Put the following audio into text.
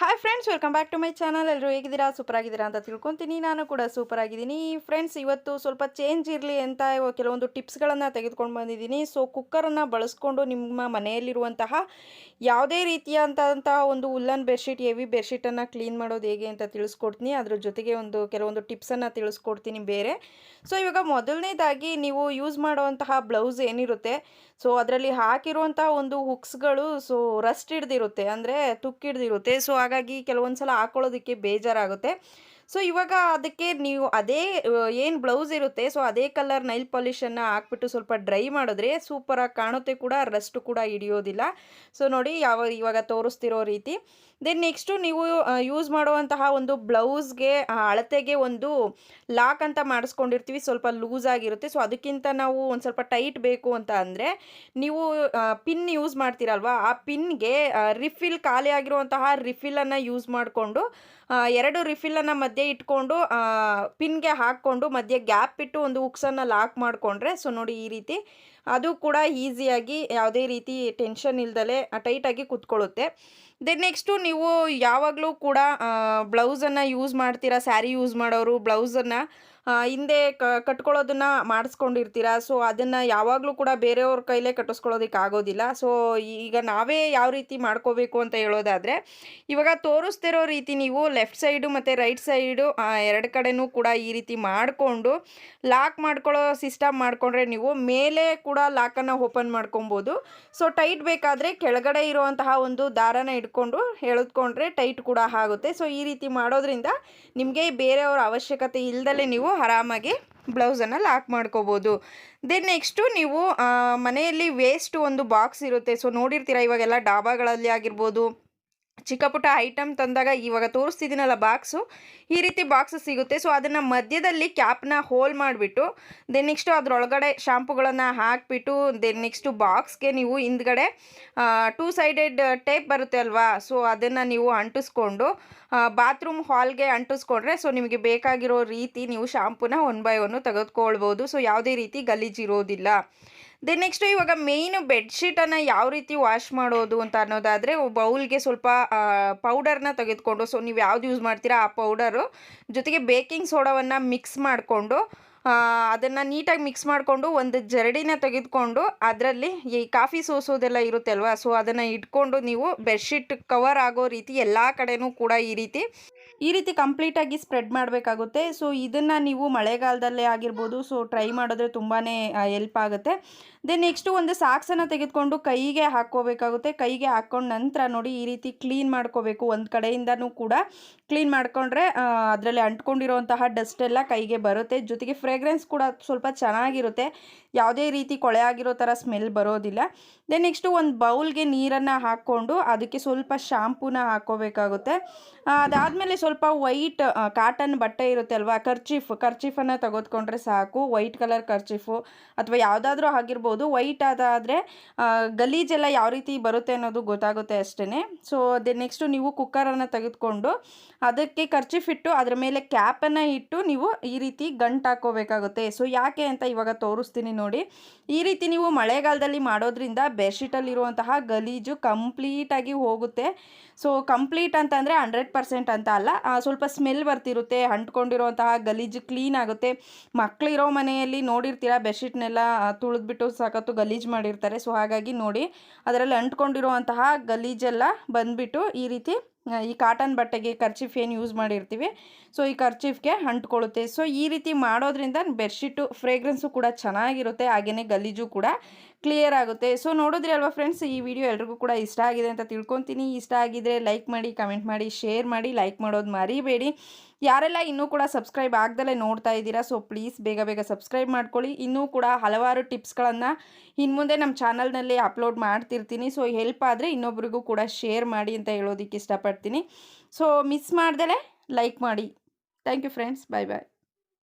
Hi friends welcome back to my channel ಎಲ್ಲರೂ ಹೇಗಿದ್ದೀರಾ? Super ಆಗಿದ್ದೀರಾ ಅಂತ ತಿಳ್ಕೊತೀನಿ. ನಾನು ಕೂಡ ಸೂಪರ್ ಆಗಿದ್ದೀನಿ ಫ್ರೆಂಡ್ಸ್ ಇವತ್ತು ಸ್ವಲ್ಪ ಚೇಂಜ್ ಇರಲಿ ಅಂತ ಕೆಲವೊಂದು ಟಿಪ್ಸ್ಗಳನ್ನು ತೆಗೆದುಕೊಂಡು ಬಂದಿದ್ದೀನಿ. ಸೊ ಕುಕ್ಕರನ್ನು ಬಳಸ್ಕೊಂಡು ನಿಮ್ಮ ಮನೆಯಲ್ಲಿರುವಂತಹ ಯಾವುದೇ ರೀತಿಯಾದಂತಹ ಒಂದು ಉಲ್ಲನ್ ಬೆಡ್ಶೀಟ್ ಹೆವಿ ಬೆಡ್ಶೀಟನ್ನು ಕ್ಲೀನ್ ಮಾಡೋದು ಹೇಗೆ ಅಂತ ತಿಳಿಸ್ಕೊಡ್ತೀನಿ. ಅದ್ರ ಜೊತೆಗೆ ಒಂದು ಕೆಲವೊಂದು ಟಿಪ್ಸನ್ನು ತಿಳಿಸ್ಕೊಡ್ತೀನಿ ಬೇರೆ. ಸೊ ಇವಾಗ ಮೊದಲನೇದಾಗಿ ನೀವು ಯೂಸ್ ಮಾಡುವಂತಹ ಬ್ಲೌಸ್ ಏನಿರುತ್ತೆ? ಸೊ ಅದರಲ್ಲಿ ಹಾಕಿರುವಂತಹ ಒಂದು ಹುಕ್ಸ್ಗಳು ಸೊ ರಸ್ಟ್ ಹಿಡ್ದಿರುತ್ತೆ. ಅಂದರೆ ತುಕ್ಕಿಡ್ದಿರುತ್ತೆ. ಸೊ ಹಾಗಾಗಿ ಕೆಲವೊಂದು ಸಲ ಹಾಕೊಳ್ಳೋದಕ್ಕೆ ಬೇಜಾರಾಗುತ್ತೆ. ಸೊ ಇವಾಗ ಅದಕ್ಕೆ ನೀವು ಅದೇ ಏನು ಬ್ಲೌಸ್ ಇರುತ್ತೆ ಸೊ ಅದೇ ಕಲರ್ ನೈಲ್ ಪಾಲಿಷನ್ನು ಹಾಕ್ಬಿಟ್ಟು ಸ್ವಲ್ಪ ಡ್ರೈ ಮಾಡಿದ್ರೆ ಸೂಪರಾಗಿ ಕಾಣುತ್ತೆ ಕೂಡ ರಸ್ಟು ಕೂಡ ಹಿಡಿಯೋದಿಲ್ಲ. ಸೊ ನೋಡಿ ಯಾವ, ಇವಾಗ ತೋರಿಸ್ತಿರೋ ರೀತಿ. ದೆನ್ ನೆಕ್ಸ್ಟು ನೀವು ಯೂಸ್ ಮಾಡುವಂತಹ ಒಂದು ಬ್ಲೌಸ್ಗೆ ಅಳತೆಗೆ ಒಂದು ಲಾಕ್ ಅಂತ ಮಾಡಿಸ್ಕೊಂಡಿರ್ತೀವಿ, ಸ್ವಲ್ಪ ಲೂಸ್ ಆಗಿರುತ್ತೆ. ಸೊ ಅದಕ್ಕಿಂತ ನಾವು ಒಂದು ಸ್ವಲ್ಪ ಟೈಟ್ ಬೇಕು ಅಂತ ಅಂದರೆ, ನೀವು ಪಿನ್ ಯೂಸ್ ಮಾಡ್ತೀರಲ್ವ, ಆ ಪಿನ್ಗೆ ರಿಫಿಲ್ ಖಾಲಿ ಆಗಿರುವಂತಹ ರಿಫಿಲನ್ನು ಯೂಸ್ ಮಾಡಿಕೊಂಡು ಎರಡು ರಿಫಿಲನ್ನು ಮಧ್ಯೆ ಇಟ್ಕೊಂಡು ಪಿನ್ಗೆ ಹಾಕ್ಕೊಂಡು ಮಧ್ಯೆ ಗ್ಯಾಪ್ ಇಟ್ಟು ಒಂದು ಉಕ್ಸನ್ನು ಲಾಕ್ ಮಾಡಿಕೊಂಡ್ರೆ, ಸೊ ನೋಡಿ ಈ ರೀತಿ ಅದು ಕೂಡ ಈಸಿಯಾಗಿ ಯಾವುದೇ ರೀತಿ ಟೆನ್ಷನ್ ಇಲ್ದಲೆ ಟೈಟಾಗಿ ಕುತ್ಕೊಳ್ಳುತ್ತೆ. ದೆನ್ ನೆಕ್ಸ್ಟು ನೀವು ಯಾವಾಗಲೂ ಕೂಡ ಬ್ಲೌಸನ್ನು ಯೂಸ್ ಮಾಡ್ತೀರಾ, ಸ್ಯಾರಿ ಯೂಸ್ ಮಾಡೋರು, ಬ್ಲೌಸನ್ನು ಹಿಂದೆ ಕ, ಕಟ್ಕೊಳ್ಳೋದನ್ನು ಮಾಡಿಸ್ಕೊಂಡಿರ್ತೀರ? ಸೊ ಅದನ್ನು ಯಾವಾಗಲೂ ಕೂಡ ಬೇರೆಯವ್ರ ಕೈಲೇ ಕಟ್ಟಿಸ್ಕೊಳ್ಳೋದಕ್ಕೆ ಆಗೋದಿಲ್ಲ. ಸೊ ಈಗ ನಾವೇ ಯಾವ ರೀತಿ ಮಾಡ್ಕೋಬೇಕು ಅಂತ ಹೇಳೋದಾದರೆ, ಇವಾಗ ತೋರಿಸ್ತಿರೋ ರೀತಿ ನೀವು ಲೆಫ್ಟ್ ಸೈಡು ಮತ್ತು ರೈಟ್ ಸೈಡು ಎರಡು ಕಡೆನೂ ಕೂಡ ಈ ರೀತಿ ಮಾಡಿಕೊಂಡು ಲಾಕ್ ಮಾಡ್ಕೊಳ್ಳೋ ಸಿಸ್ಟಮ್ ಮಾಡಿಕೊಂಡ್ರೆ ನೀವು ಮೇಲೆ ಕೂಡ ಲಾಕನ್ನು ಓಪನ್ ಮಾಡ್ಕೊಬೋದು. ಸೊ ಟೈಟ್ ಬೇಕಾದರೆ ಕೆಳಗಡೆ ಇರುವಂತಹ ಒಂದು ದಾರನ ಇಟ್ಕೊಂಡು ಎಳೆದುಕೊಂಡ್ರೆ ಟೈಟ್ ಕೂಡ ಆಗುತ್ತೆ. ಸೊ ಈ ರೀತಿ ಮಾಡೋದ್ರಿಂದ ನಿಮಗೆ ಬೇರೆಯವರ ಅವಶ್ಯಕತೆ ಇಲ್ದಲೇ ನೀವು ಆರಾಮಾಗಿ ಬ್ಲೌಸನ್ನು ಲಾಕ್ ಮಾಡ್ಕೋಬೋದು. ದೆನ್ ನೆಕ್ಸ್ಟು ನೀವು ಮನೆಯಲ್ಲಿ ವೇಸ್ಟ್ ಒಂದು ಬಾಕ್ಸ್ ಇರುತ್ತೆ. ಸೊ ನೋಡಿರ್ತೀರ ಇವಾಗೆಲ್ಲ ಡಾಬಾಗಳಲ್ಲಿ ಆಗಿರ್ಬೋದು. ಚಿಕ್ಕ ಪುಟ್ಟ ಐಟಮ್ ತಂದಾಗ ಇವಾಗ ತೋರಿಸ್ತಿದ್ದೀನಲ್ಲ ಬಾಕ್ಸು, ಈ ರೀತಿ ಬಾಕ್ಸ್ ಸಿಗುತ್ತೆ. ಸೊ ಅದನ್ನು ಮಧ್ಯದಲ್ಲಿ ಕ್ಯಾಪ್ನ ಹೋಲ್ ಮಾಡಿಬಿಟ್ಟು ದೆನ್ ನೆಕ್ಸ್ಟು ಅದರೊಳಗಡೆ ಶಾಂಪುಗಳನ್ನು ಹಾಕಿಬಿಟ್ಟು ದೆನ್ ನೆಕ್ಸ್ಟು ಬಾಕ್ಸ್ಗೆ ನೀವು ಹಿಂದ್ಗಡೆ ಟೂ ಸೈಡೆಡ್ ಟೇಪ್ ಬರುತ್ತೆ ಅಲ್ವಾ? ಸೊ ಅದನ್ನು ನೀವು ಅಂಟಿಸ್ಕೊಂಡು ಬಾತ್ರೂಮ್ ಹಾಲ್ಗೆ ಅಂಟಿಸ್ಕೊಂಡ್ರೆ ಸೊ ನಿಮಗೆ ಬೇಕಾಗಿರೋ ರೀತಿ ನೀವು ಶಾಂಪೂನ ಒನ್ ಬೈ ಒನ್ನು ತೆಗೆದುಕೊಳ್ಬೋದು. ಸೊ ಯಾವುದೇ ರೀತಿ ಗಲೀಜಿರೋದಿಲ್ಲ. ದೆನ್ ನೆಕ್ಸ್ಟು ಇವಾಗ ಮೇಯ್ನು ಬೆಡ್ಶೀಟನ್ನು ಯಾವ ರೀತಿ ವಾಶ್ ಮಾಡೋದು ಅಂತ ಅನ್ನೋದಾದರೆ ಬೌಲ್ಗೆ ಸ್ವಲ್ಪ ಪೌಡರ್ನ ತೆಗೆದುಕೊಂಡು ಸೊ ನೀವು ಯಾವ್ದು ಯೂಸ್ ಮಾಡ್ತೀರಾ ಆ ಪೌಡರು ಜೊತೆಗೆ ಬೇಕಿಂಗ್ ಸೋಡಾವನ್ನು ಮಿಕ್ಸ್ ಮಾಡಿಕೊಂಡು ಅದನ್ನು ನೀಟಾಗಿ ಮಿಕ್ಸ್ ಮಾಡಿಕೊಂಡು ಒಂದು ಜರಡಿನ ತೆಗೆದುಕೊಂಡು ಅದರಲ್ಲಿ ಈ ಕಾಫಿ ಸೋಸೋದೆಲ್ಲ ಇರುತ್ತೆ ಅಲ್ವಾ ಸೊ ಅದನ್ನು ಇಟ್ಕೊಂಡು ನೀವು ಬೆಡ್ಶೀಟ್ ಕವರ್ ಆಗೋ ರೀತಿ ಎಲ್ಲ ಕಡೆನೂ ಕೂಡ ಈ ರೀತಿ ಈ ರೀತಿ ಕಂಪ್ಲೀಟಾಗಿ ಸ್ಪ್ರೆಡ್ ಮಾಡಬೇಕಾಗುತ್ತೆ. ಸೊ ಇದನ್ನು ನೀವು ಮಳೆಗಾಲದಲ್ಲೇ ಆಗಿರ್ಬೋದು ಸೊ ಟ್ರೈ ಮಾಡಿದ್ರೆ ತುಂಬಾ ಎಲ್ಪ್ ಆಗುತ್ತೆ. ದೆನ್ ನೆಕ್ಸ್ಟು ಒಂದು ಸಾಕ್ಸನ್ನು ತೆಗೆದುಕೊಂಡು ಕೈಗೆ ಹಾಕ್ಕೋಬೇಕಾಗುತ್ತೆ. ಕೈಗೆ ಹಾಕ್ಕೊಂಡು ನಂತರ ನೋಡಿ ಈ ರೀತಿ ಕ್ಲೀನ್ ಮಾಡ್ಕೋಬೇಕು. ಒಂದು ಕಡೆಯಿಂದನೂ ಕೂಡ ಕ್ಲೀನ್ ಮಾಡಿಕೊಂಡ್ರೆ ಅದರಲ್ಲಿ ಅಂಟ್ಕೊಂಡಿರೋಂತಹ ಡಸ್ಟ್ ಎಲ್ಲ ಕೈಗೆ ಬರುತ್ತೆ. ಜೊತೆಗೆ ಫ್ರೇಗ್ರೆನ್ಸ್ ಕೂಡ ಸ್ವಲ್ಪ ಚೆನ್ನಾಗಿರುತ್ತೆ. ಯಾವುದೇ ರೀತಿ ಕೊಳೆ ಆಗಿರೋ ಥರ ಸ್ಮೆಲ್ ಬರೋದಿಲ್ಲ. ದೆನ್ ನೆಕ್ಸ್ಟು ಒಂದು ಬೌಲ್ಗೆ ನೀರನ್ನು ಹಾಕ್ಕೊಂಡು ಅದಕ್ಕೆ ಸ್ವಲ್ಪ ಶಾಂಪೂನ ಹಾಕ್ಕೋಬೇಕಾಗುತ್ತೆ ಅದಾದಮೇಲೆ ಸ್ವಲ್ಪ ವೈಟ್ ಕಾಟನ್ ಬಟ್ಟೆ ಇರುತ್ತೆ ಅಲ್ವಾ? ಕರ್ಚೀಫ್ ಕರ್ಚೀಫನ್ನು ತೆಗೆದುಕೊಂಡ್ರೆ ಸಾಕು. ವೈಟ್ ಕಲರ್ ಕರ್ಚೀಫು ಅಥವಾ ಯಾವುದಾದ್ರೂ ಆಗಿರ್ಬೋದು. ವೈಟ್ ಅದಾದರೆ ಗಲೀಜೆಲ್ಲ ಯಾವ ರೀತಿ ಬರುತ್ತೆ ಅನ್ನೋದು ಗೊತ್ತಾಗುತ್ತೆ ಅಷ್ಟೇ ಸೊ ಅದೇ ನೆಕ್ಸ್ಟು ನೀವು ಕುಕ್ಕರನ್ನು ತೆಗೆದುಕೊಂಡು ಅದಕ್ಕೆ ಕರ್ಚೀಫ್ ಇಟ್ಟು ಅದರ ಮೇಲೆ ಕ್ಯಾಪನ್ನು ಇಟ್ಟು ನೀವು ಈ ರೀತಿ ಗಂಟು ಹಾಕೋಬೇಕಾಗುತ್ತೆ ಸೊ, ಯಾಕೆ ಅಂತ ಇವಾಗ ತೋರಿಸ್ತೀನಿ ನೋಡಿ. ಈ ರೀತಿ ನೀವು ಮಳೆಗಾಲದಲ್ಲಿ ಮಾಡೋದ್ರಿಂದ ಬೆಡ್ಶೀಟಲ್ಲಿರುವಂತಹ ಗಲೀಜು ಕಂಪ್ಲೀಟಾಗಿ ಹೋಗುತ್ತೆ. ಸೊ, ಕಂಪ್ಲೀಟ್ ಅಂತಂದರೆ ಹಂಡ್ರೆಡ್ ಪರ್ಸೆಂಟ್ ಅಂತ ಅಲ್ಲ. ಸ್ವಲ್ಪ ಸ್ಮೆಲ್ ಬರ್ತಿರುತ್ತೆ, ಅಂಟ್ಕೊಂಡಿರುವಂತಹ ಗಲೀಜು ಕ್ಲೀನ್ ಆಗುತ್ತೆ. ಮಕ್ಕಳಿರೋ ಮನೆಯಲ್ಲಿ ನೋಡಿರ್ತೀರ, ಬೆಡ್ಶೀಟ್ನೆಲ್ಲ ತುಳಿದ್ಬಿಟ್ಟು ಸಾಕತ್ತು ಗಲೀಜು ಮಾಡಿರ್ತಾರೆ. ಸೊ, ಹಾಗಾಗಿ ನೋಡಿ, ಅದರಲ್ಲಿ ಅಂಟ್ಕೊಂಡಿರುವಂತಹ ಗಲೀಜೆಲ್ಲ ಬಂದುಬಿಟ್ಟು ಈ ರೀತಿ ಈ ಕಾಟನ್ ಬಟ್ಟೆಗೆ ಕರ್ಚಿಫ್ ಏನು ಯೂಸ್ ಮಾಡಿರ್ತೀವಿ. ಸೊ ಈ ಕರ್ಚಿಫ್ಗೆ ಅಂಟ್ಕೊಳ್ಳುತ್ತೆ. ಸೊ ಈ ರೀತಿ ಮಾಡೋದ್ರಿಂದ ಬೆಡ್ಶೀಟು ಫ್ರೇಗ್ರೆನ್ಸು ಕೂಡ ಚೆನ್ನಾಗಿರುತ್ತೆ. ಹಾಗೆಯೇ ಗಲೀಜು ಕೂಡ. ಕ್ಲಿಯರ್ ಆಗುತ್ತೆ. ಸೊ ನೋಡಿದ್ರಿ ಅಲ್ವಾ ಫ್ರೆಂಡ್ಸ್ ಈ ವಿಡಿಯೋ ಎಲ್ರಿಗೂ ಕೂಡ ಇಷ್ಟ ಆಗಿದೆ ಅಂತ ತಿಳ್ಕೊತೀನಿ. ಇಷ್ಟ ಆಗಿದ್ರೆ ಲೈಕ್ ಮಾಡಿ ಕಮೆಂಟ್ ಮಾಡಿ ಶೇರ್ ಮಾಡಿ ಲೈಕ್ ಮಾಡೋದು ಮರಿಬೇಡಿ. ಯಾರೆಲ್ಲ ಇನ್ನೂ ಕೂಡ ಸಬ್ಸ್ಕ್ರೈಬ್ ಆಗ್ದಲೇ ನೋಡ್ತಾ ಇದ್ದೀರಾ ಸೊ ಪ್ಲೀಸ್ ಬೇಗ ಬೇಗ ಸಬ್ಸ್ಕ್ರೈಬ್ ಮಾಡ್ಕೊಳ್ಳಿ. ಇನ್ನೂ ಕೂಡ ಹಲವಾರು ಟಿಪ್ಸ್ಗಳನ್ನು ಇನ್ನು ಮುಂದೆ ನಮ್ಮ ಚಾನಲ್ನಲ್ಲಿ ಅಪ್ಲೋಡ್ ಮಾಡ್ತಿರ್ತೀನಿ. ಸೊ ಹೆಲ್ಪ್ ಆದರೆ ಇನ್ನೊಬ್ರಿಗೂ ಕೂಡ ಶೇರ್ ಮಾಡಿ ಅಂತ ಹೇಳೋದಕ್ಕೆ ಇಷ್ಟಪಡ್ತೀನಿ. ಸೊ ಮಿಸ್ ಮಾಡ್ದಲೇ ಲೈಕ್ ಮಾಡಿ. Thank you friends bye bye